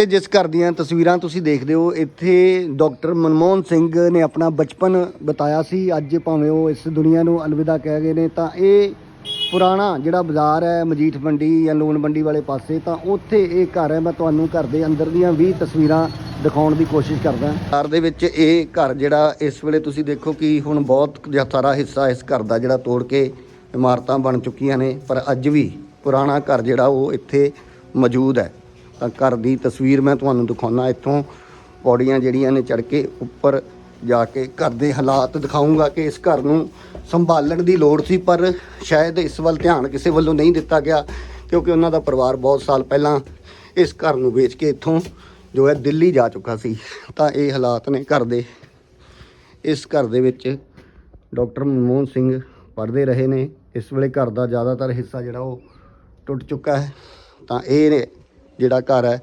ਇਹ ਜਿਸ ਘਰ ਦੀਆਂ ਤਸਵੀਰਾਂ ਤੁਸੀਂ ਦੇਖਦੇ ਹੋ, ਇੱਥੇ ਡਾਕਟਰ ਮਨਮੋਹਨ ਸਿੰਘ ਨੇ ਆਪਣਾ ਬਚਪਨ ਬਤਾਇਆ ਸੀ। ਅੱਜ ਭਾਵੇਂ ਉਹ ਇਸ ਦੁਨੀਆ ਨੂੰ ਅਲਵਿਦਾ ਕਹਿ ਗਏ ਨੇ, ਤਾਂ ਇਹ ਪੁਰਾਣਾ ਜਿਹੜਾ ਬਾਜ਼ਾਰ ਹੈ, ਮਜੀਠ ਮੰਡੀ ਜਾਂ ਲੋਨ ਮੰਡੀ ਵਾਲੇ ਪਾਸੇ, ਤਾਂ ਉੱਥੇ ਇਹ ਘਰ ਹੈ। ਮੈਂ ਤੁਹਾਨੂੰ ਘਰ ਦੇ ਅੰਦਰ ਦੀਆਂ 20 ਤਸਵੀਰਾਂ ਦਿਖਾਉਣ ਦੀ ਕੋਸ਼ਿਸ਼ ਕਰਦਾ ਘਰ ਦੇ ਵਿੱਚ ਇਹ ਘਰ ਜਿਹੜਾ ਇਸ ਵੇਲੇ ਤੁਸੀਂ ਦੇਖੋ ਕਿ ਹੁਣ ਬਹੁਤ ਸਾਰਾ ਹਿੱਸਾ ਇਸ ਘਰ ਦਾ ਜਿਹੜਾ ਤੋੜ ਕੇ ਇਮਾਰਤਾਂ ਬਣ ਚੁੱਕੀਆਂ ਨੇ, ਪਰ ਅੱਜ ਵੀ ਪੁਰਾਣਾ ਘਰ ਜਿਹੜਾ ਉਹ ਇੱਥੇ ਮੌਜੂਦ ਹੈ। ਤਾਂ ਘਰ ਦੀ ਤਸਵੀਰ ਮੈਂ ਤੁਹਾਨੂੰ ਦਿਖਾਉਣਾ, ਇੱਥੋਂ ਪੌੜੀਆਂ ਜਿਹੜੀਆਂ ਨੇ ਚੜ ਕੇ ਉੱਪਰ ਜਾ ਕੇ ਘਰ ਦੇ ਹਾਲਾਤ ਦਿਖਾਉਂਗਾ ਕਿ ਇਸ ਘਰ ਨੂੰ ਸੰਭਾਲਣ ਦੀ ਲੋੜ ਸੀ, ਪਰ ਸ਼ਾਇਦ ਇਸ ਵੱਲ ਧਿਆਨ ਕਿਸੇ ਵੱਲੋਂ ਨਹੀਂ ਦਿੱਤਾ ਗਿਆ, ਕਿਉਂਕਿ ਉਹਨਾਂ ਦਾ ਪਰਿਵਾਰ ਬਹੁਤ ਸਾਲ ਪਹਿਲਾਂ ਇਸ ਘਰ ਨੂੰ ਵੇਚ ਕੇ ਇੱਥੋਂ ਜੋ ਹੈ ਦਿੱਲੀ ਜਾ ਚੁੱਕਾ ਸੀ। ਤਾਂ ਇਹ ਹਾਲਾਤ ਨੇ ਘਰ ਦੇ। ਇਸ ਘਰ ਦੇ ਵਿੱਚ ਡਾਕਟਰ ਮਨਮੋਹਨ ਸਿੰਘ ਪੜ੍ਹਦੇ ਰਹੇ ਨੇ। ਇਸ ਵੇਲੇ ਘਰ ਦਾ ਜ਼ਿਆਦਾਤਰ ਹਿੱਸਾ ਜਿਹੜਾ ਉਹ ਟੁੱਟ ਚੁੱਕਾ ਹੈ। ਤਾਂ ਇਹ ਜਿਹੜਾ ਘਰ ਹੈ